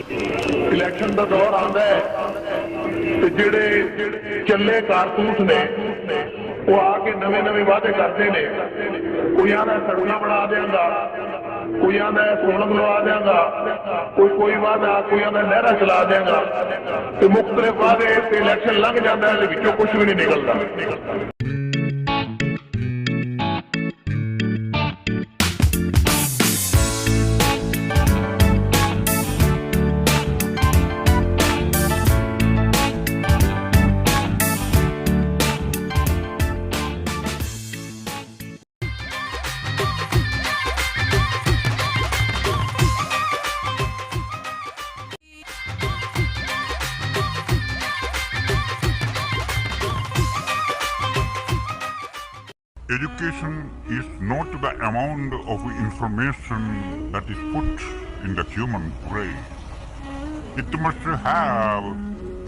Election ਦਾ ਦੌਰ ਆਉਂਦਾ ਹੈ ਤੇ ਜਿਹੜੇ ਚੱਲੇ ਕਾਰਤੂਸ ਨੇ ਉਹ ਆ ਕੇ ਨਵੇਂ ਨਵੇਂ ਵਾਅਦੇ ਕਰਦੇ ਨੇ ਕੋਈ ਆਂਦਾ ਸੜਕਾਂ ਬਣਾ ਦੇਵਾਂਗਾ ਕੋਈ ਆਂਦਾ ਸੋਲਮ ਲਵਾ ਦੇਵਾਂਗਾ ਕੋਈ ਕੋਈ ਵਾਅਦਾ ਕੋਈ ਆਂਦਾ ਨਹਿਰਾਂ ਚਲਾ ਦੇਵਾਂਗਾ ਤੇ ਮੁxtਲਫ ਵਾਅਦੇ ਤੇ ਇਲੈਕਸ਼ਨ ਲੰਘ ਜਾਂਦਾ ਹੈ ਤੇ ਵਿੱਚੋਂ ਕੁਝ ਵੀ ਨਹੀਂ ਨਿਕਲਦਾ Education is not the amount of information that is put in the human brain. It must have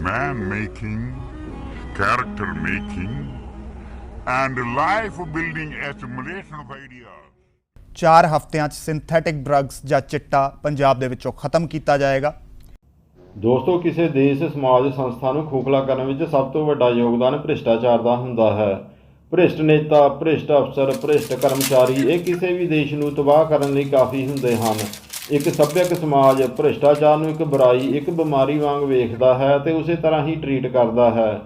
man making, character making, and life building assimilation of ideas. ਚਾਰ ਹਫ਼ਤਿਆਂ 'ਚ ਸਿੰਥੈਟਿਕ ਡਰੱਗਸ ਜਾਂ ਚਿੱਟਾ ਪੰਜਾਬ ਦੇ ਵਿੱਚੋਂ ਖਤਮ ਕੀਤਾ ਜਾਏਗਾ ਦੋਸਤੋ ਕਿਸੇ ਦੇਸ਼ ਸਮਾਜ ਸੰਸਥਾ ਨੂੰ ਖੋਖਲਾ ਕਰਨ ਵਿੱਚ ਸਭ ਤੋਂ ਵੱਡਾ ਯੋਗਦਾਨ ਭ੍ਰਿਸ਼ਟਾਚਾਰ ਦਾ ਹੁੰਦਾ ਹੈ ਭ੍ਰਿਸ਼ਟ ਨੇਤਾ, ਭ੍ਰਿਸ਼ਟ ਅਫਸਰ, ਭ੍ਰਿਸ਼ਟ ਕਰਮਚਾਰੀ, ਇਹ ਕਿਸੇ ਵੀ ਦੇਸ਼ ਨੂੰ ਤਬਾਹ ਕਰਨ ਲਈ ਕਾਫੀ ਹੁੰਦੇ ਹਨ। ਇੱਕ ਸੱਭਿਅਕ ਸਮਾਜ ਭ੍ਰਿਸ਼ਟਾਚਾਰ ਨੂੰ ਇੱਕ ਬੁਰਾਈ, ਇੱਕ ਬਿਮਾਰੀ ਵਾਂਗ ਵੇਖਦਾ ਹੈ ਤੇ ਉਸੇ ਤਰ੍ਹਾਂ ਹੀ ਟਰੀਟ ਕਰਦਾ ਹੈ।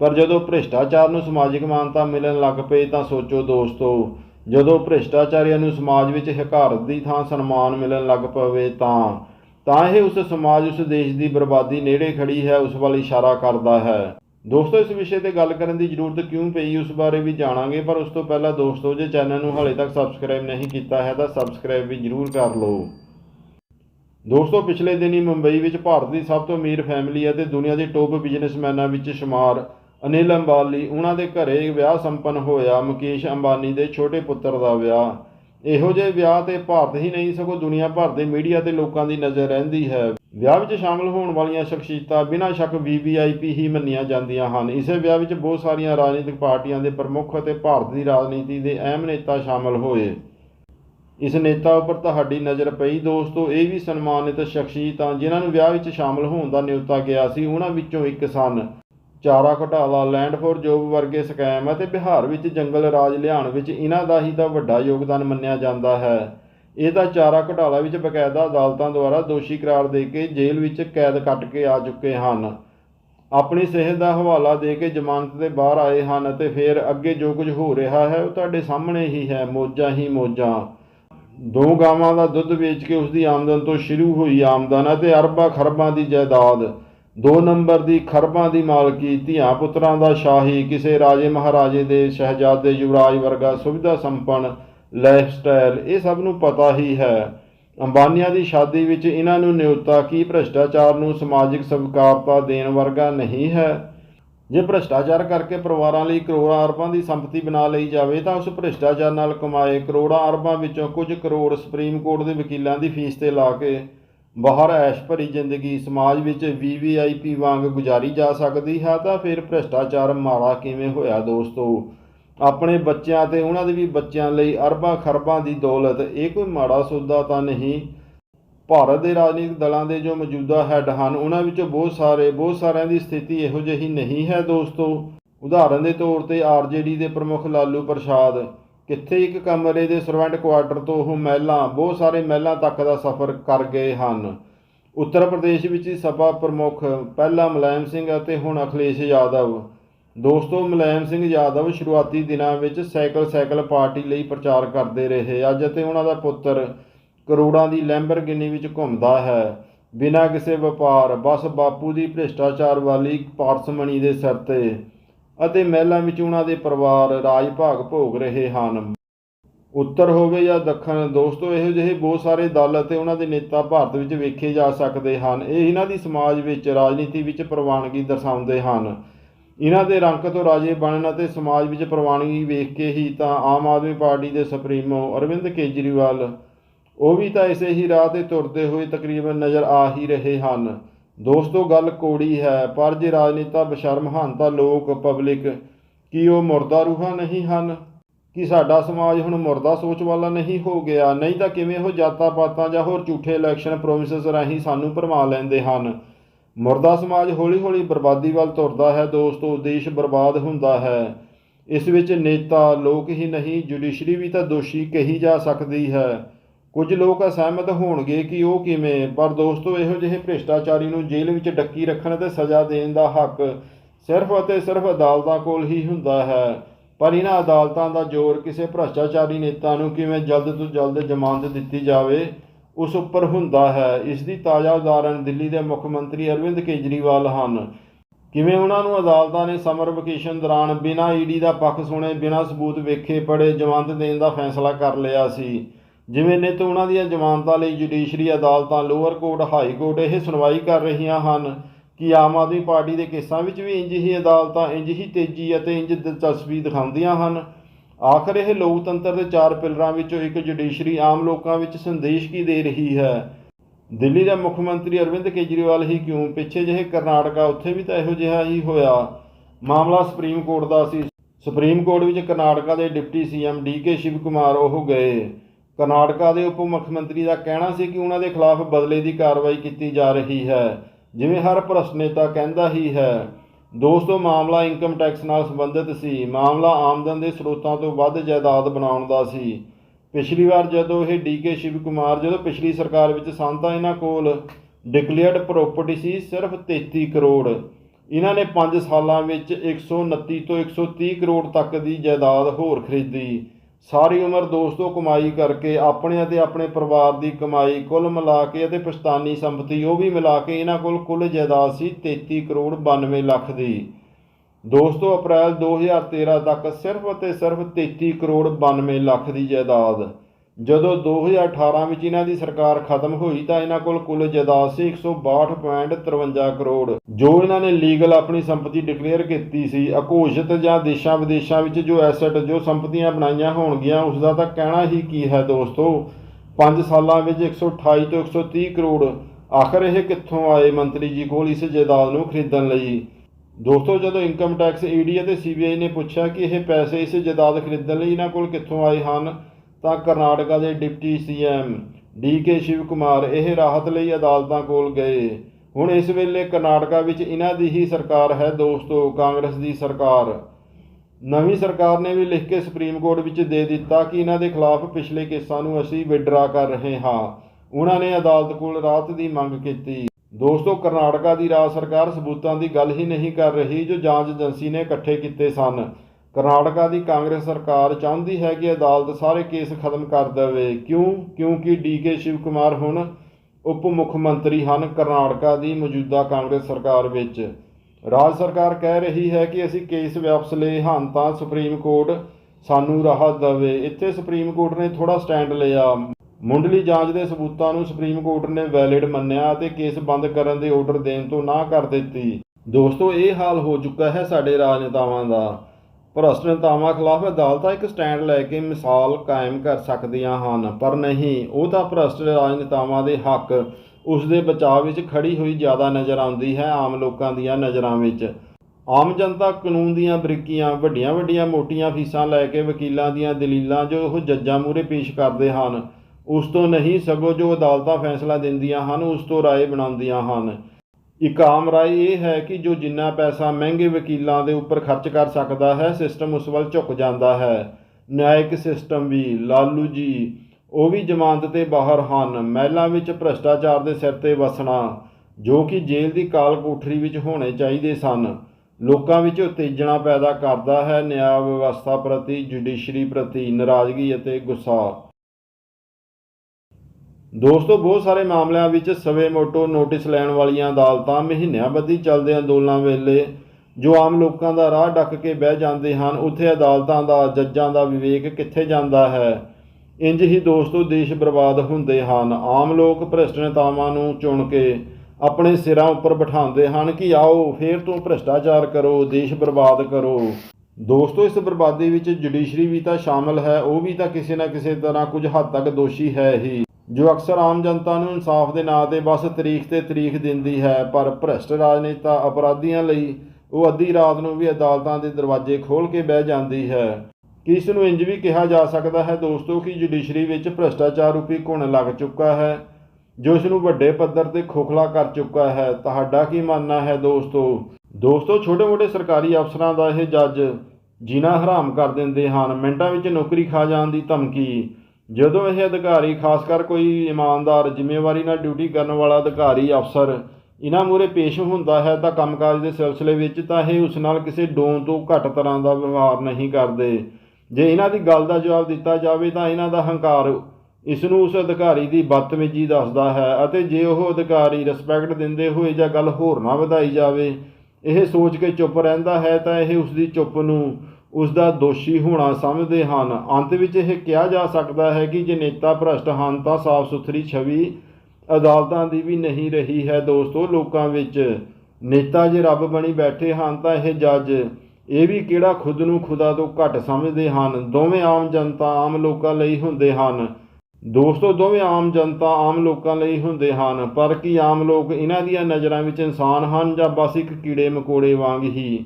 ਪਰ ਜਦੋਂ ਭ੍ਰਿਸ਼ਟਾਚਾਰ ਨੂੰ ਸਮਾਜਿਕ ਮਾਨਤਾ ਮਿਲਣ ਲੱਗ ਪਏ ਤਾਂ ਸੋਚੋ ਦੋਸਤੋ, ਜਦੋਂ ਭ੍ਰਿਸ਼ਟਾਚਾਰੀਆਂ ਨੂੰ ਸਮਾਜ ਵਿੱਚ ਹਕਾਰਤ ਦੀ ਥਾਂ ਸਨਮਾਨ ਮਿਲਣ ਲੱਗ ਪਵੇ ਤਾਂ ਤਾਂ ਇਹ ਉਸ ਸਮਾਜ, ਉਸ ਦੇਸ਼ ਦੀ ਬਰਬਾਦੀ ਨੇੜੇ ਖੜੀ ਹੈ, ਉਸ ਵੱਲ ਇਸ਼ਾਰਾ ਕਰਦਾ ਹੈ। ਦੋਸਤੋ, ਇਸ ਵਿਸ਼ੇ ਤੇ ਗੱਲ ਕਰਨ ਦੀ ਜ਼ਰੂਰਤ ਕਿਉਂ ਪਈ? ਉਸ ਬਾਰੇ ਵੀ ਜਾਣਾਂਗੇ, ਪਰ ਉਸ ਤੋਂ ਪਹਿਲਾਂ ਦੋਸਤੋ, ਜੇ ਚੈਨਲ ਨੂੰ ਹਾਲੇ ਤੱਕ ਸਬਸਕ੍ਰਾਈਬ ਨਹੀਂ ਕੀਤਾ ਹੈ, ਤਾਂ ਸਬਸਕ੍ਰਾਈਬ ਵੀ ਜ਼ਰੂਰ ਕਰ ਲਓ। ਦੋਸਤੋ, ਪਿਛਲੇ ਦਿਨੀ ਮੁੰਬਈ ਵਿੱਚ ਭਾਰਤ ਦੀ ਸਭ ਤੋਂ ਅਮੀਰ ਫੈਮਿਲੀ ਅਤੇ ਦੁਨੀਆ ਦੇ ਟੌਪ ਬਿਜ਼ਨਸਮੈਨਾਂ ਵਿੱਚ ਸ਼ੁਮਾਰ ਅਨਿਲ ਅੰਬਾਨੀ ਉਹਨਾਂ ਦੇ ਘਰੇ ਵਿਆਹ ਸੰਪੰਨ ਹੋਇਆ, ਮੁਕੇਸ਼ ਅੰਬਾਨੀ ਦੇ ਛੋਟੇ ਪੁੱਤਰ ਦਾ ਵਿਆਹ। ਇਹੋ ਜਿਹੇ ਵਿਆਹ ਤੇ ਭਾਰਤ ਹੀ ਨਹੀਂ, ਸਗੋਂ ਦੁਨੀਆ ਭਰ ਦੇ ਮੀਡੀਆ ਤੇ ਲੋਕਾਂ ਦੀ ਨਜ਼ਰ ਰਹਿੰਦੀ ਹੈ। ਵਿਆਹ ਵਿੱਚ ਸ਼ਾਮਲ ਹੋਣ ਵਾਲੀਆਂ ਸ਼ਖਸੀਅਤਾਂ ਬਿਨਾਂ ਸ਼ੱਕ ਵੀਵੀਆਈਪੀ ਹੀ ਮੰਨੀਆਂ ਜਾਂਦੀਆਂ ਹਨ। ਇਸੇ ਵਿਆਹ ਵਿੱਚ ਬਹੁਤ ਸਾਰੀਆਂ ਰਾਜਨੀਤਿਕ ਪਾਰਟੀਆਂ ਦੇ ਪ੍ਰਮੁੱਖ ਅਤੇ ਭਾਰਤ ਦੀ ਰਾਜਨੀਤੀ ਦੇ ਅਹਿਮ ਨੇਤਾ ਸ਼ਾਮਲ ਹੋਏ। ਇਸ ਨੇਤਾ ਉੱਪਰ ਤੁਹਾਡੀ ਨਜ਼ਰ ਪਈ। ਦੋਸਤੋ, ਇਹ ਵੀ ਸਨਮਾਨਿਤ ਸ਼ਖਸੀਅਤਾਂ ਜਿਨ੍ਹਾਂ ਨੂੰ ਵਿਆਹ ਵਿੱਚ ਸ਼ਾਮਲ ਹੋਣ ਦਾ ਨਿਯੁਕਤਾ ਗਿਆ ਸੀ। ਉਹਨਾਂ ਵਿੱਚੋਂ ਇੱਕ ਸਨ। ਚਾਰਾ ਘੁਟਾਲਾ, ਲੈਂਡ ਫੋਰ ਜੋਬ ਵਰਗੇ ਸਕੈਮ ਅਤੇ ਬਿਹਾਰ ਵਿੱਚ ਜੰਗਲ ਰਾਜ ਲਿਆਉਣ ਵਿੱਚ ਇਹਨਾਂ ਦਾ ਹੀ ਤਾਂ ਵੱਡਾ ਯੋਗਦਾਨ ਮੰਨਿਆ ਜਾਂਦਾ ਹੈ। ਇਹ ਤਾਂ ਚਾਰਾ ਘੁਟਾਲਾ ਵਿੱਚ ਬਕਾਇਦਾ ਅਦਾਲਤਾਂ ਦੁਆਰਾ ਦੋਸ਼ੀ ਕਰਾਰ ਦੇ ਕੇ ਜੇਲ੍ਹ ਵਿੱਚ ਕੈਦ ਕੱਟ ਕੇ ਆ ਚੁੱਕੇ ਹਨ। ਆਪਣੀ ਸਿਹਤ ਦਾ ਹਵਾਲਾ ਦੇ ਕੇ ਜ਼ਮਾਨਤ ਦੇ ਬਾਹਰ ਆਏ ਹਨ ਅਤੇ ਫਿਰ ਅੱਗੇ ਜੋ ਕੁਝ ਹੋ ਰਿਹਾ ਹੈ ਉਹ ਤੁਹਾਡੇ ਸਾਹਮਣੇ ਹੀ ਹੈ। ਮੋਜਾਂ ਹੀ ਮੋਜਾਂ। ਦੋ ਗਾਵਾਂ ਦਾ ਦੁੱਧ ਵੇਚ ਕੇ ਉਸ ਦੀ ਆਮਦਨ ਤੋਂ ਸ਼ੁਰੂ ਹੋਈ ਆਮਦਨ ਅਤੇ ਅਰਬਾਂ ਖਰਬਾਂ ਦੀ ਜਾਇਦਾਦ। ਦੋ ਨੰਬਰ ਦੀ ਖਰਬਾਂ ਦੀ ਮਾਲਕੀ, ਧੀਆਂ ਪੁੱਤਰਾਂ ਦਾ ਸ਼ਾਹੀ, ਕਿਸੇ ਰਾਜੇ ਮਹਾਰਾਜੇ ਦੇ, ਸ਼ਹਿਜ਼ਾਦੇ ਯੁਵਰਾਜ ਵਰਗਾ ਸੁਵਿਧਾ ਸੰਪੰਨ ਲਾਈਫ ਸਟਾਈਲ, ਇਹ ਸਭ ਨੂੰ ਪਤਾ ਹੀ ਹੈ। ਅੰਬਾਨੀਆਂ ਦੀ ਸ਼ਾਦੀ ਵਿੱਚ ਇਹਨਾਂ ਨੂੰ ਨਿਯੁਕਤਾ ਕੀ ਭ੍ਰਿਸ਼ਟਾਚਾਰ ਨੂੰ ਸਮਾਜਿਕ ਸਵੀਕਾਰਤਾ ਦੇਣ ਵਰਗਾ ਨਹੀਂ ਹੈ। ਜੇ ਭ੍ਰਿਸ਼ਟਾਚਾਰ ਕਰਕੇ ਪਰਿਵਾਰਾਂ ਲਈ ਕਰੋੜਾਂ ਅਰਬਾਂ ਦੀ ਸੰਪਤੀ ਬਣਾ ਲਈ ਜਾਵੇ, ਤਾਂ ਉਸ ਭ੍ਰਿਸ਼ਟਾਚਾਰ ਨਾਲ ਕਮਾਏ ਕਰੋੜਾਂ ਅਰਬਾਂ ਵਿੱਚੋਂ ਕੁਝ ਕਰੋੜ ਸੁਪਰੀਮ ਕੋਰਟ ਦੇ ਵਕੀਲਾਂ ਦੀ ਫੀਸ ਤੇ ਲਾ ਕੇ ਬਾਹਰ ਐਸ਼ ਭਰੀ ਜ਼ਿੰਦਗੀ ਸਮਾਜ ਵਿੱਚ ਵੀਵੀਆਈਪੀ ਵਾਂਗ ਗੁਜ਼ਾਰੀ ਜਾ ਸਕਦੀ ਹੈ, ਤਾਂ ਫਿਰ ਭ੍ਰਿਸ਼ਟਾਚਾਰ ਮਾੜਾ ਕਿਵੇਂ ਹੋਇਆ ਦੋਸਤੋ? ਆਪਣੇ ਬੱਚਿਆਂ ਤੇ ਉਹਨਾਂ ਦੇ ਵੀ ਬੱਚਿਆਂ ਲਈ ਅਰਬਾਂ ਖਰਬਾਂ ਦੀ ਦੌਲਤ, ਇਹ ਕੋਈ ਮਾੜਾ ਸੌਦਾ ਤਾਂ ਨਹੀਂ। ਭਾਰਤ ਦੇ ਰਾਜਨੀਤਿਕ ਦਲਾਂ ਦੇ ਜੋ ਮੌਜੂਦਾ ਹੈੱਡ ਹਨ, ਉਹਨਾਂ ਵਿੱਚੋਂ ਬਹੁਤ ਸਾਰੇ, ਬਹੁਤ ਸਾਰਿਆਂ ਦੀ ਸਥਿਤੀ ਇਹੋ ਜਿਹੀ ਨਹੀਂ ਹੈ ਦੋਸਤੋ। ਉਦਾਹਰਨ ਦੇ ਤੌਰ ਤੇ ਆਰਜੇਡੀ ਦੇ ਪ੍ਰਮੁੱਖ ਲਾਲੂ ਪ੍ਰਸਾਦ, ਕਿੱਥੇ ਇੱਕ ਕਮਰੇ ਦੇ ਸਰਵੈਂਟ ਕੁਆਟਰ ਤੋਂ ਉਹ ਮਹਿਲਾਂ, ਬਹੁਤ ਸਾਰੇ ਮਹਿਲਾਂ ਤੱਕ ਦਾ ਸਫ਼ਰ ਕਰ ਗਏ ਹਨ। ਉੱਤਰ ਪ੍ਰਦੇਸ਼ ਵਿੱਚ ਸਭਾ ਪ੍ਰਮੁੱਖ ਪਹਿਲਾ ਮੁਲਾਇਮ ਸਿੰਘ ਅਤੇ ਹੁਣ ਅਖਿਲੇਸ਼ ਯਾਦਵ। ਦੋਸਤੋ ਮੁਲਾਇਮ ਸਿੰਘ ਯਾਦਵ ਸ਼ੁਰੂਆਤੀ ਦਿਨਾਂ ਵਿੱਚ ਸਾਈਕਲ ਸਾਈਕਲ ਪਾਰਟੀ ਲਈ ਪ੍ਰਚਾਰ ਕਰਦੇ ਰਹੇ। ਅੱਜ ਅਤੇ ਉਹਨਾਂ ਦਾ ਪੁੱਤਰ ਕਰੋੜਾਂ ਦੀ ਲੈਂਬਰਗਿਨੀ ਵਿੱਚ ਘੁੰਮਦਾ ਹੈ। ਬਿਨਾਂ ਕਿਸੇ ਵਪਾਰ, ਬਸ ਬਾਪੂ ਦੀ ਭ੍ਰਿਸ਼ਟਾਚਾਰ ਵਾਲੀ ਪਾਰਸਮਣੀ ਦੇ ਸਿਰ ਤੇ ਅਤੇ ਮਹਿਲਾਂ ਵਿੱਚ ਉਹਨਾਂ ਦੇ ਪਰਿਵਾਰ ਰਾਜ ਭਾਗ ਭੋਗ ਰਹੇ ਹਨ। ਉੱਤਰ ਹੋਵੇ ਜਾਂ ਦੱਖਣ, ਦੋਸਤੋ, ਇਹੋ ਜਿਹੇ ਬਹੁਤ ਸਾਰੇ ਦਲ ਅਤੇ ਉਹਨਾਂ ਦੇ ਨੇਤਾ ਭਾਰਤ ਵਿੱਚ ਵੇਖੇ ਜਾ ਸਕਦੇ ਹਨ। ਇਹ ਇਹਨਾਂ ਦੀ ਸਮਾਜ ਵਿੱਚ, ਰਾਜਨੀਤੀ ਵਿੱਚ ਪ੍ਰਵਾਨਗੀ ਦਰਸਾਉਂਦੇ ਹਨ। ਇਹਨਾਂ ਦੇ ਰੰਕ ਤੋਂ ਰਾਜੇ ਬਣਨ ਅਤੇ ਸਮਾਜ ਵਿੱਚ ਪ੍ਰਵਾਨਗੀ ਵੇਖ ਕੇ ਹੀ ਤਾਂ ਆਮ ਆਦਮੀ ਪਾਰਟੀ ਦੇ ਸੁਪਰੀਮੋ ਅਰਵਿੰਦ ਕੇਜਰੀਵਾਲ ਉਹ ਵੀ ਤਾਂ ਇਸੇ ਹੀ ਰਾਹ ਤੇ ਤੁਰਦੇ ਹੋਏ ਤਕਰੀਬਨ ਨਜ਼ਰ ਆ ਹੀ ਰਹੇ ਹਨ। ਦੋਸਤੋ, ਗੱਲ ਕੋੜੀ ਹੈ, ਪਰ ਜੇ ਰਾਜਨੇਤਾ ਬਸ਼ਰਮ ਹਨ ਤਾਂ ਲੋਕ ਪਬਲਿਕ ਕੀ ਉਹ ਮੁਰਦਾ ਰੂਹਾਂ ਨਹੀਂ ਹਨ? ਕਿ ਸਾਡਾ ਸਮਾਜ ਹੁਣ ਮੁਰਦਾ ਸੋਚ ਵਾਲਾ ਨਹੀਂ ਹੋ ਗਿਆ? ਨਹੀਂ ਤਾਂ ਕਿਵੇਂ ਉਹ ਜਾਤਾਂ ਪਾਤਾਂ ਜਾਂ ਹੋਰ ਝੂਠੇ ਇਲੈਕਸ਼ਨ ਪ੍ਰੋਮਿਸਸ ਰਾਹੀਂ ਸਾਨੂੰ ਭਰਮਾ ਲੈਂਦੇ ਹਨ? ਮੁਰਦਾ ਸਮਾਜ ਹੌਲੀ-ਹੌਲੀ ਬਰਬਾਦੀ ਵੱਲ ਤੁਰਦਾ ਹੈ, ਦੋਸਤੋ ਦੇਸ਼ ਬਰਬਾਦ ਹੁੰਦਾ ਹੈ। ਇਸ ਵਿੱਚ ਨੇਤਾ, ਲੋਕ ਹੀ ਨਹੀਂ, ਜੁਡੀਸ਼ਰੀ ਵੀ ਤਾਂ ਦੋਸ਼ੀ ਕਹੀ ਜਾ ਸਕਦੀ ਹੈ। ਕੁਝ ਲੋਕ ਅਸਹਿਮਤ ਹੋਣਗੇ ਕਿ ਉਹ ਕਿਵੇਂ, ਪਰ ਦੋਸਤੋ, ਇਹੋ ਜਿਹੇ ਭ੍ਰਿਸ਼ਟਾਚਾਰੀ ਨੂੰ ਜੇਲ੍ਹ ਵਿੱਚ ਡੱਕੀ ਰੱਖਣ ਤੇ ਸਜ਼ਾ ਦੇਣ ਦਾ ਹੱਕ ਸਿਰਫ ਅਤੇ ਸਿਰਫ ਅਦਾਲਤਾਂ ਕੋਲ ਹੀ ਹੁੰਦਾ ਹੈ। ਪਰ ਇਹਨਾਂ ਅਦਾਲਤਾਂ ਦਾ ਜ਼ੋਰ ਕਿਸੇ ਭ੍ਰਿਸ਼ਟਾਚਾਰੀ ਨੇਤਾ ਨੂੰ ਕਿਵੇਂ ਜਲਦ ਤੋਂ ਜਲਦ ਜ਼ਮਾਨਤ ਦਿੱਤੀ ਜਾਵੇ? ਉਸ ਉੱਪਰ ਹੁੰਦਾ ਹੈ। ਇਸ ਦੀ ਤਾਜ਼ਾ ਉਦਾਹਰਣ ਦਿੱਲੀ ਦੇ ਮੁੱਖ ਮੰਤਰੀ ਅਰਵਿੰਦ ਕੇਜਰੀਵਾਲ ਹਨ। ਕਿਵੇਂ ਉਹਨਾਂ ਨੂੰ ਅਦਾਲਤਾਂ ਨੇ ਸਮਰ ਵਕੇਸ਼ਨ ਦੌਰਾਨ ਬਿਨਾਂ ਈਡੀ ਦਾ ਪੱਖ ਸੁਣੇ, ਬਿਨਾਂ ਸਬੂਤ ਵੇਖੇ ਪੜੇ ਜ਼ਮਾਨਤ ਦੇਣ ਦਾ ਫੈਸਲਾ ਕਰ ਲਿਆ ਸੀ। ਜਿਵੇਂ ਨਿੱਤ ਉਹਨਾਂ ਦੀਆਂ ਜ਼ਮਾਨਤਾਂ ਲਈ ਜੁਡੀਸ਼ਰੀ ਅਦਾਲਤਾਂ, ਲੋਅਰ ਕੋਰਟ, ਹਾਈ ਕੋਰਟ ਇਹ ਸੁਣਵਾਈ ਕਰ ਰਹੀਆਂ ਹਨ ਕਿ ਆਮ ਆਦਮੀ ਪਾਰਟੀ ਦੇ ਕੇਸਾਂ ਵਿੱਚ ਵੀ ਇੰਜ ਹੀ ਅਦਾਲਤਾਂ ਇੰਜ ਹੀ ਤੇਜ਼ੀ ਅਤੇ ਇੰਜ ਦਿਲਚਸਪੀ ਦਿਖਾਉਂਦੀਆਂ ਹਨ। ਆਖਰ ਇਹ ਲੋਕਤੰਤਰ ਦੇ ਚਾਰ ਪਿਲਰਾਂ ਵਿੱਚੋਂ ਇੱਕ ਜੁਡੀਸ਼ਰੀ ਆਮ ਲੋਕਾਂ ਵਿੱਚ ਸੰਦੇਸ਼ ਕੀ ਦੇ ਰਹੀ ਹੈ? ਦਿੱਲੀ ਦਾ ਮੁੱਖ ਮੰਤਰੀ ਅਰਵਿੰਦ ਕੇਜਰੀਵਾਲ ਹੀ ਕਿਉਂ ਪਿੱਛੇ ਜਿਹੇ ਕਰਨਾਟਕਾ ਉੱਥੇ ਵੀ ਤਾਂ ਇਹੋ ਜਿਹਾ ਹੀ ਹੋਇਆ? ਮਾਮਲਾ ਸੁਪਰੀਮ ਕੋਰਟ ਦਾ ਸੀ। ਸੁਪਰੀਮ ਕੋਰਟ ਵਿੱਚ ਕਰਨਾਟਕਾ ਦੇ deputy CM DK Shiv Kumar ਉਹ ਗਏ। ਕਰਨਾਟਕਾ ਦੇ ਉਪ ਮੁੱਖ ਮੰਤਰੀ ਦਾ ਕਹਿਣਾ ਸੀ ਕਿ ਉਹਨਾਂ ਦੇ ਖਿਲਾਫ ਬਦਲੇ ਦੀ ਕਾਰਵਾਈ ਕੀਤੀ ਜਾ ਰਹੀ ਹੈ। ਜਿਵੇਂ ਹਰ ਭ੍ਰਸ਼ਟ ਨੇਤਾ ਕਹਿੰਦਾ ਹੀ ਹੈ। ਦੋਸਤੋ, ਮਾਮਲਾ ਇਨਕਮ ਟੈਕਸ ਨਾਲ ਸੰਬੰਧਿਤ ਸੀ। ਮਾਮਲਾ ਆਮਦਨ ਦੇ ਸਰੋਤਾਂ ਤੋਂ ਵੱਧ ਜਾਇਦਾਦ ਬਣਾਉਣ ਦਾ ਸੀ। ਪਿਛਲੀ ਵਾਰ ਜਦੋਂ ਇਹ ਡੀਕੇ ਸ਼ਿਵ ਕੁਮਾਰ ਜਦੋਂ ਪਿਛਲੀ ਸਰਕਾਰ ਵਿੱਚ ਸਨ, ਤਾਂ ਇਹਨਾਂ ਕੋਲ ਡਿਕਲੇਅਰਡ ਪ੍ਰਾਪਰਟੀ ਸੀ, ਸਿਰਫ 33 ਕਰੋੜ। ਇਹਨਾਂ ਨੇ 5 ਸਾਲਾਂ ਵਿੱਚ 129 ਤੋਂ 130 ਕਰੋੜ ਤੱਕ ਦੀ ਜਾਇਦਾਦ ਹੋਰ ਖਰੀਦੀ। ਸਾਰੀ ਉਮਰ ਦੋਸਤੋ ਕਮਾਈ ਕਰਕੇ ਆਪਣੇ ਅਤੇ ਆਪਣੇ ਪਰਿਵਾਰ ਦੀ ਕਮਾਈ ਕੁੱਲ ਮਿਲਾ ਕੇ ਅਤੇ ਪਛਤਾਨੀ ਸੰਪਤੀ ਉਹ ਵੀ ਮਿਲਾ ਕੇ ਇਹਨਾਂ ਕੋਲ ਕੁੱਲ ਜਾਇਦਾਦ ਸੀ 33 ਕਰੋੜ 92 ਲੱਖ ਦੀ। ਦੋਸਤੋ ਅਪ੍ਰੈਲ 2013 ਤੱਕ ਸਿਰਫ ਅਤੇ ਸਿਰਫ 33 ਕਰੋੜ 92 ਲੱਖ ਦੀ ਜਾਇਦਾਦ। ਜਦੋਂ 2018 ਵਿੱਚ ਇਹਨਾਂ ਦੀ ਸਰਕਾਰ ਖਤਮ ਹੋਈ ਤਾਂ ਇਹਨਾਂ ਕੋਲ ਕੁੱਲ ਜਾਇਦਾਦ ਸੀ 162.53 ਕਰੋੜ, ਜੋ ਇਹਨਾਂ ਨੇ ਲੀਗਲ ਆਪਣੀ ਸੰਪਤੀ ਡਿਕਲੇਅਰ ਕੀਤੀ ਸੀ, ਅਘੋਸ਼ਿਤ ਜਾਂ ਦੇਸ਼ਾਂ ਵਿਦੇਸ਼ਾਂ ਵਿੱਚ ਜੋ ਐਸੈਟ ਜੋ ਸੰਪਤੀਆਂ ਬਣਾਈਆਂ ਹੋਣਗੀਆਂ ਉਸ ਦਾ ਤਾਂ ਕਹਿਣਾ ਹੀ ਕੀ ਹੈ ਦੋਸਤੋ? 5 ਸਾਲਾਂ ਵਿੱਚ 128 ਤੋਂ 130 ਕਰੋੜ, ਆਖਰ ਇਹ ਕਿੱਥੋਂ ਆਏ ਮੰਤਰੀ ਜੀ ਕੋਲ ਇਸ ਜਾਇਦਾਦ ਨੂੰ ਖਰੀਦਣ ਲਈ? ਦੋਸਤੋ, ਜਦੋਂ ਇਨਕਮ ਟੈਕਸ ਈਡੀ ਅਤੇ ਸੀਬੀਆਈ ਨੇ ਪੁੱਛਿਆ ਕਿ ਇਹ ਪੈਸੇ ਇਸ ਜਾਇਦਾਦ ਖਰੀਦਣ ਲਈ ਇਹਨਾਂ ਕੋਲ ਕਿੱਥੋਂ ਆਏ ਹਨ ਤਾਂ ਕਰਨਾਟਕਾ ਦੇ deputy CM DK Shiv Kumar ਇਹ ਰਾਹਤ ਲਈ ਅਦਾਲਤਾਂ ਕੋਲ ਗਏ। ਹੁਣ ਇਸ ਵੇਲੇ ਕਰਨਾਟਕਾ ਵਿੱਚ ਇਹਨਾਂ ਦੀ ਹੀ ਸਰਕਾਰ ਹੈ ਦੋਸਤੋ, ਕਾਂਗਰਸ ਦੀ ਸਰਕਾਰ। ਨਵੀਂ ਸਰਕਾਰ ਨੇ ਵੀ ਲਿਖ ਕੇ ਸੁਪਰੀਮ ਕੋਰਟ ਵਿੱਚ ਦੇ ਦਿੱਤਾ ਕਿ ਇਹਨਾਂ ਦੇ ਖਿਲਾਫ ਪਿਛਲੇ ਕੇਸਾਂ ਨੂੰ ਅਸੀਂ ਵਿਡਰਾ ਕਰ ਰਹੇ ਹਾਂ। ਉਹਨਾਂ ਨੇ ਅਦਾਲਤ ਕੋਲ ਰਾਹਤ ਦੀ ਮੰਗ ਕੀਤੀ। ਦੋਸਤੋ, ਕਰਨਾਟਕਾ ਦੀ ਰਾਜ ਸਰਕਾਰ ਸਬੂਤਾਂ ਦੀ ਗੱਲ ਹੀ ਨਹੀਂ ਕਰ ਰਹੀ ਜੋ ਜਾਂਚ ਏਜੰਸੀ ਨੇ ਇਕੱਠੇ ਕੀਤੇ ਸਨ। ਕਰਨਾਟਕਾ ਦੀ ਕਾਂਗਰਸ ਸਰਕਾਰ ਚਾਹੁੰਦੀ ਹੈ ਕਿ ਅਦਾਲਤ ਸਾਰੇ ਕੇਸ ਖਤਮ ਕਰ ਦੇਵੇ। ਕਿਉਂ? ਕਿਉਂਕਿ ਡੀਕੇ ਸ਼ਿਵ ਕੁਮਾਰ ਹੁਣ ਉਪ ਮੁੱਖ ਮੰਤਰੀ ਹਨ ਕਰਨਾਟਕਾ ਦੀ ਮੌਜੂਦਾ ਕਾਂਗਰਸ ਸਰਕਾਰ ਵਿੱਚ। ਰਾਜ ਸਰਕਾਰ ਕਹਿ ਰਹੀ ਹੈ ਕਿ ਅਸੀਂ ਕੇਸ ਵਾਪਸ ਲਏ ਹਨ ਤਾਂ ਸੁਪਰੀਮ ਕੋਰਟ ਸਾਨੂੰ ਰਾਹਤ ਦੇਵੇ। ਇੱਥੇ ਸੁਪਰੀਮ ਕੋਰਟ ਨੇ ਥੋੜਾ ਸਟੈਂਡ ਲਿਆ। ਮੁੰਡਲੀ ਜਾਂਚ ਦੇ ਸਬੂਤਾਂ ਨੂੰ ਸੁਪਰੀਮ ਕੋਰਟ ਨੇ ਵੈਲਿਡ ਮੰਨਿਆ ਅਤੇ ਕੇਸ ਬੰਦ ਕਰਨ ਦੇ ਆਰਡਰ ਦੇਣ ਤੋਂ ਨਾ ਕਰ ਦਿੱਤੀ। ਦੋਸਤੋ, ਇਹ ਹਾਲ ਹੋ ਚੁੱਕਾ ਹੈ ਸਾਡੇ ਰਾਜਨੇਤਾਵਾਂ ਦਾ। ਭ੍ਰਸ਼ਟ ਨੇਤਾਵਾਂ ਖਿਲਾਫ ਅਦਾਲਤਾਂ ਇੱਕ ਸਟੈਂਡ ਲੈ ਕੇ ਮਿਸਾਲ ਕਾਇਮ ਕਰ ਸਕਦੀਆਂ ਹਨ, ਪਰ ਨਹੀਂ, ਉਹ ਤਾਂ ਭ੍ਰਸ਼ਟ ਰਾਜਨੇਤਾਵਾਂ ਦੇ ਹੱਕ, ਉਸ ਦੇ ਬਚਾਅ ਵਿੱਚ ਖੜੀ ਹੋਈ ਜ਼ਿਆਦਾ ਨਜ਼ਰ ਆਉਂਦੀ ਹੈ ਆਮ ਲੋਕਾਂ ਦੀਆਂ ਨਜ਼ਰਾਂ ਵਿੱਚ। ਆਮ ਜਨਤਾ ਕਾਨੂੰਨ ਦੀਆਂ ਬਰੀਕੀਆਂ ਵੱਡੀਆਂ ਵੱਡੀਆਂ ਮੋਟੀਆਂ ਫੀਸਾਂ ਲੈ ਕੇ ਵਕੀਲਾਂ ਦੀਆਂ ਦਲੀਲਾਂ ਜੋ ਉਹ ਜੱਜਾਂ ਮੂਹਰੇ ਪੇਸ਼ ਕਰਦੇ ਹਨ, ਉਸ ਤੋਂ ਨਹੀਂ ਸਗੋਂ ਜੋ ਅਦਾਲਤਾਂ ਫੈਸਲਾ ਦਿੰਦੀਆਂ ਹਨ, ਉਸ ਤੋਂ ਰਾਏ ਬਣਾਉਂਦੀਆਂ ਹਨ। ਇੱਕ ਆਮ ਰਾਏ ਇਹ ਹੈ ਕਿ ਜੋ ਜਿੰਨਾ ਪੈਸਾ ਮਹਿੰਗੇ ਵਕੀਲਾਂ ਦੇ ਉੱਪਰ ਖਰਚ ਕਰ ਸਕਦਾ ਹੈ, ਸਿਸਟਮ ਉਸ ਵੱਲ ਝੁਕ ਜਾਂਦਾ ਹੈ। ਨਿਆਇਕ ਸਿਸਟਮ ਵੀ, ਲਾਲੂ ਜੀ, ਉਹ ਵੀ ਜ਼ਮਾਨਤ ਤੇ ਬਾਹਰ ਹਨ। ਮਹਿਲਾਂ ਵਿੱਚ ਭ੍ਰਸ਼ਟਾਚਾਰ ਦੇ ਸਿਰ ਤੇ ਵਸਣਾ, ਜੋ ਕਿ ਜੇਲ੍ਹ ਦੀ ਕਾਲ ਕੋਠਰੀ ਵਿੱਚ ਹੋਣੇ ਚਾਹੀਦੇ ਸਨ। ਲੋਕਾਂ ਵਿੱਚ ਉਤੇਜਨਾ ਪੈਦਾ ਕਰਦਾ ਹੈ, ਨਿਆਂ ਵਿਵਸਥਾ ਪ੍ਰਤੀ, ਜੁਡੀਸ਼ਰੀ ਪ੍ਰਤੀ ਨਾਰਾਜ਼ਗੀ ਅਤੇ ਗੁੱਸਾ। ਦੋਸਤੋ, ਬਹੁਤ ਸਾਰੇ ਮਾਮਲਿਆਂ ਵਿੱਚ ਸਵੇ ਮੋਟੋ ਨੋਟਿਸ ਲੈਣ ਵਾਲੀਆਂ ਅਦਾਲਤਾਂ ਮਹੀਨਿਆਂ ਬੱਧੀ ਚੱਲਦੇ ਅੰਦੋਲਨਾਂ ਵੇਲੇ ਜੋ ਆਮ ਲੋਕਾਂ ਦਾ ਰਾਹ ਡੱਕ ਕੇ ਬਹਿ ਜਾਂਦੇ ਹਨ, ਉੱਥੇ ਅਦਾਲਤਾਂ ਦਾ, ਜੱਜਾਂ ਦਾ ਵਿਵੇਕ ਕਿੱਥੇ ਜਾਂਦਾ ਹੈ? ਇੰਜ ਹੀ ਦੋਸਤੋ, ਦੇਸ਼ ਬਰਬਾਦ ਹੁੰਦੇ ਹਨ। ਆਮ ਲੋਕ ਭ੍ਰਿਸ਼ਟ ਨੇਤਾਵਾਂ ਨੂੰ ਚੁਣ ਕੇ ਆਪਣੇ ਸਿਰਾਂ ਉੱਪਰ ਬਿਠਾਉਂਦੇ ਹਨ ਕਿ ਆਓ, ਫੇਰ ਤੋਂ ਭ੍ਰਿਸ਼ਟਾਚਾਰ ਕਰੋ, ਦੇਸ਼ ਬਰਬਾਦ ਕਰੋ। ਦੋਸਤੋ, ਇਸ ਬਰਬਾਦੀ ਵਿੱਚ ਜੁਡੀਸ਼ਰੀ ਵੀ ਤਾਂ ਸ਼ਾਮਲ ਹੈ, ਉਹ ਵੀ ਤਾਂ ਕਿਸੇ ਨਾ ਕਿਸੇ ਤਰ੍ਹਾਂ ਕੁਝ ਹੱਦ ਤੱਕ ਦੋਸ਼ੀ ਹੈ ਹੀ। ਜੋ ਅਕਸਰ ਆਮ ਜਨਤਾ ਨੂੰ ਇਨਸਾਫ ਦੇ ਨਾਂ ਤੇ ਬਸ ਤਰੀਖ ਤੇ ਤਰੀਖ ਦਿੰਦੀ ਹੈ, ਪਰ ਭ੍ਰਿਸ਼ਟ ਰਾਜਨੇਤਾ ਅਪਰਾਧੀਆਂ ਲਈ ਉਹ ਅੱਧੀ ਰਾਤ ਨੂੰ ਵੀ ਅਦਾਲਤਾਂ ਦੇ ਦਰਵਾਜ਼ੇ ਖੋਲ੍ਹ ਕੇ ਬਹਿ ਜਾਂਦੀ ਹੈ। ਕਿ ਇਸ ਨੂੰ ਇੰਜ ਵੀ ਕਿਹਾ ਜਾ ਸਕਦਾ ਹੈ, ਦੋਸਤੋ, ਕਿ ਜੁਡੀਸ਼ਰੀ ਵਿੱਚ ਭ੍ਰਸ਼ਟਾਚਾਰ ਰੂਪੀ ਘੁਣ ਲੱਗ ਚੁੱਕਾ ਹੈ, ਜੋ ਇਸ ਨੂੰ ਵੱਡੇ ਪੱਧਰ ਤੇ ਖੋਖਲਾ ਕਰ ਚੁੱਕਾ ਹੈ। ਤੁਹਾਡਾ ਕੀ ਮੰਨਣਾ ਹੈ, ਦੋਸਤੋ? ਦੋਸਤੋ, ਛੋਟੇ-ਮੋਟੇ ਸਰਕਾਰੀ ਅਫਸਰਾਂ ਦਾ ਇਹ ਜੱਜ ਜੀਣਾ ਹਰਾਮ ਕਰ ਦਿੰਦੇ ਹਨ, ਮਿੰਟਾਂ ਵਿੱਚ ਨੌਕਰੀ ਖਾ ਜਾਣ ਦੀ ਧਮਕੀ। ਜਦੋਂ ਇਹ ਅਧਿਕਾਰੀ, ਖਾਸ ਕਰ ਕੋਈ ਇਮਾਨਦਾਰ, ਜ਼ਿੰਮੇਵਾਰੀ ਨਾਲ ਡਿਊਟੀ ਕਰਨ ਵਾਲਾ ਅਧਿਕਾਰੀ, ਅਫਸਰ ਇਹਨਾਂ ਮੂਹਰੇ ਪੇਸ਼ ਹੁੰਦਾ ਹੈ ਤਾਂ ਕੰਮਕਾਜ ਦੇ ਸਿਲਸਿਲੇ ਵਿੱਚ ਤਾਂ ਇਹ ਉਸ ਨਾਲ ਕਿਸੇ ਡੋਂ ਤੋਂ ਘੱਟ ਤਰ੍ਹਾਂ ਦਾ ਵਿਵਹਾਰ ਨਹੀਂ ਕਰਦੇ। ਜੇ ਇਹਨਾਂ ਦੀ ਗੱਲ ਦਾ ਜਵਾਬ ਦਿੱਤਾ ਜਾਵੇ ਤਾਂ ਇਹਨਾਂ ਦਾ ਹੰਕਾਰ ਇਸ ਨੂੰ ਉਸ ਅਧਿਕਾਰੀ ਦੀ ਬਦਤਮੀਜ਼ੀ ਦੱਸਦਾ ਹੈ ਅਤੇ ਜੇ ਉਹ ਅਧਿਕਾਰੀ ਰਿਸਪੈਕਟ ਦਿੰਦੇ ਹੋਏ ਜਾਂ ਗੱਲ ਹੋਰ ਨਾ ਵਧਾਈ ਜਾਵੇ, ਇਹ ਸੋਚ ਕੇ ਚੁੱਪ ਰਹਿੰਦਾ ਹੈ ਤਾਂ ਇਹ ਉਸ ਦੀ ਚੁੱਪ ਨੂੰ ਉਸ ਦਾ ਦੋਸ਼ੀ ਹੋਣਾ ਸਮਝਦੇ ਹਨ। ਅੰਤ ਵਿੱਚ ਇਹ ਕਿਹਾ ਜਾ ਸਕਦਾ ਹੈ ਕਿ ਜੇ ਨੇਤਾ ਭ੍ਰਸ਼ਟ ਹਨ ਤਾਂ ਸਾਫ਼ ਸੁਥਰੀ ਛਵੀ ਅਦਾਲਤਾਂ ਦੀ ਵੀ ਨਹੀਂ ਰਹੀ ਹੈ ਦੋਸਤੋ ਲੋਕਾਂ ਵਿੱਚ। ਨੇਤਾ ਜੇ ਰੱਬ ਬਣੀ ਬੈਠੇ ਹਨ ਤਾਂ ਇਹ ਜੱਜ ਇਹ ਵੀ ਕਿਹੜਾ ਖੁਦ ਨੂੰ ਖੁਦਾ ਤੋਂ ਘੱਟ ਸਮਝਦੇ ਹਨ। ਦੋਵੇਂ ਆਮ ਜਨਤਾ ਆਮ ਲੋਕਾਂ ਲਈ ਹੁੰਦੇ ਹਨ। ਦੋਸਤੋ ਦੋਵੇਂ ਆਮ ਜਨਤਾ ਆਮ ਲੋਕਾਂ ਲਈ ਹੁੰਦੇ ਹਨ। ਪਰ ਕੀ ਆਮ ਲੋਕ ਇਹਨਾਂ ਦੀਆਂ ਨਜ਼ਰਾਂ ਵਿੱਚ ਇਨਸਾਨ ਹਨ ਜਾਂ ਬਸ ਇੱਕ ਕੀੜੇ ਮਕੋੜੇ ਵਾਂਗ ਹੀ?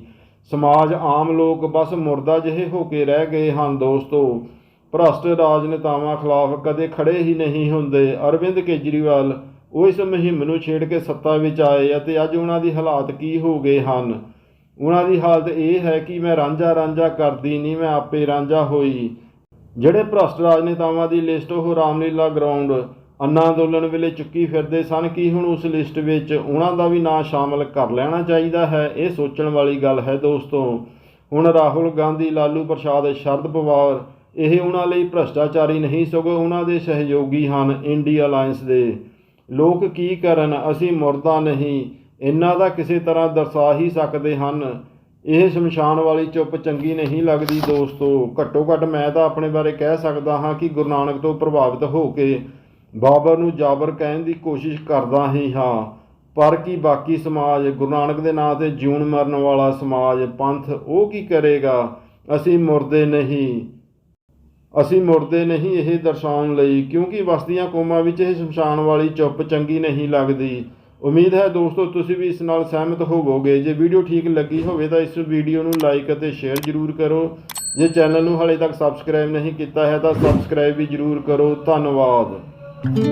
ਸਮਾਜ ਆਮ ਲੋਕ ਬਸ ਮੁਰਦਾ ਜਿਹੇ ਹੋ ਕੇ ਰਹਿ ਗਏ ਹਨ ਦੋਸਤੋ। ਭ੍ਰਸ਼ਟ ਰਾਜਨੇਤਾਵਾਂ ਖਿਲਾਫ ਕਦੇ ਖੜੇ ਹੀ ਨਹੀਂ ਹੁੰਦੇ। ਅਰਵਿੰਦ ਕੇਜਰੀਵਾਲ ਉਹ ਇਸ ਮੁਹਿੰਮ ਨੂੰ ਛੇੜ ਕੇ ਸੱਤਾ ਵਿੱਚ ਆਏ ਅਤੇ ਅੱਜ ਉਹਨਾਂ ਦੀ ਹਾਲਾਤ ਕੀ ਹੋ ਗਏ ਹਨ? ਉਹਨਾਂ ਦੀ ਹਾਲਤ ਇਹ ਹੈ ਕਿ ਮੈਂ ਰਾਂਝਾ ਰਾਂਝਾ ਕਰਦੀ ਨਹੀਂ, ਮੈਂ ਆਪੇ ਰਾਂਝਾ ਹੋਈ। ਜਿਹੜੇ ਭ੍ਰਸ਼ਟ ਰਾਜਨੇਤਾਵਾਂ ਦੀ ਲਿਸਟ ਉਹ ਰਾਮਲੀਲਾ ਗਰਾਊਂਡ ਅੰਨਾ ਅੰਦੋਲਨ ਵੇਲੇ ਚੁੱਕੀ ਫਿਰਦੇ ਸਨ ਕਿ ਹੁਣ ਉਸ ਲਿਸਟ ਵਿੱਚ ਉਹਨਾਂ ਦਾ ਵੀ ਨਾਂ ਸ਼ਾਮਲ ਕਰ ਲੈਣਾ ਚਾਹੀਦਾ ਹੈ, ਇਹ ਸੋਚਣ ਵਾਲੀ ਗੱਲ ਹੈ ਦੋਸਤੋ। ਹੁਣ ਰਾਹੁਲ ਗਾਂਧੀ, ਲਾਲੂ ਪ੍ਰਸਾਦ, ਸ਼ਰਦ ਪਵਾਰ, ਇਹ ਉਹਨਾਂ ਲਈ ਭ੍ਰਸ਼ਟਾਚਾਰੀ ਨਹੀਂ, ਸਗੋਂ ਉਹਨਾਂ ਦੇ ਸਹਿਯੋਗੀ ਹਨ ਇੰਡੀਆ ਅਲਾਈਅੰਸ ਦੇ। ਲੋਕ ਕੀ ਕਰਨ, ਅਸੀਂ ਮੁਰਦਾ ਨਹੀਂ, ਇਹਨਾਂ ਦਾ ਕਿਸੇ ਤਰ੍ਹਾਂ ਦਰਸਾ ਹੀ ਸਕਦੇ ਹਨ। ਇਹ ਸ਼ਮਸ਼ਾਨ ਵਾਲੀ ਚੁੱਪ ਚੰਗੀ ਨਹੀਂ ਲੱਗਦੀ ਦੋਸਤੋ। ਘੱਟੋ ਘੱਟ ਮੈਂ ਤਾਂ ਆਪਣੇ ਬਾਰੇ ਕਹਿ ਸਕਦਾ ਹਾਂ ਕਿ ਗੁਰੂ ਨਾਨਕ ਤੋਂ ਪ੍ਰਭਾਵਿਤ ਹੋ ਕੇ ਬਾਬਰ ਨੂੰ ਜਾਬਰ ਕਹਿਣ ਦੀ ਕੋਸ਼ਿਸ਼ ਕਰਦਾ ਹੀ ਹਾਂ, ਪਰ ਕੀ ਬਾਕੀ ਸਮਾਜ, ਗੁਰੂ ਨਾਨਕ ਦੇ ਨਾਂ ਤੇ ਜਿਉਣ ਮਰਨ ਵਾਲਾ ਸਮਾਜ ਪੰਥ ਉਹ ਕੀ ਕਰੇਗਾ? ਅਸੀਂ ਮੁਰਦੇ ਨਹੀਂ। ਅਸੀਂ ਮੁਰਦੇ ਨਹੀਂ ਇਹ ਦਰਸਾਉਣ ਲਈ, ਕਿਉਂਕਿ ਵਸਦੀਆਂ ਕੌਮਾਂ ਵਿੱਚ ਇਹ ਸ਼ਮਸ਼ਾਨ ਵਾਲੀ ਚੁੱਪ ਚੰਗੀ ਨਹੀਂ ਲੱਗਦੀ। ਉਮੀਦ ਹੈ ਦੋਸਤੋ, ਤੁਸੀਂ ਵੀ ਇਸ ਨਾਲ ਸਹਿਮਤ ਹੋਵੋਗੇ। ਜੇ ਵੀਡੀਓ ਠੀਕ ਲੱਗੀ ਹੋਵੇ ਤਾਂ ਇਸ ਵੀਡੀਓ ਨੂੰ ਲਾਈਕ ਅਤੇ ਸ਼ੇਅਰ ਜ਼ਰੂਰ ਕਰੋ। ਜੇ ਚੈਨਲ ਨੂੰ ਹਾਲੇ ਤੱਕ ਸਬਸਕ੍ਰਾਈਬ ਨਹੀਂ ਕੀਤਾ ਹੈ ਤਾਂ ਸਬਸਕ੍ਰਾਈਬ ਵੀ ਜ਼ਰੂਰ ਕਰੋ। ਧੰਨਵਾਦ। thank you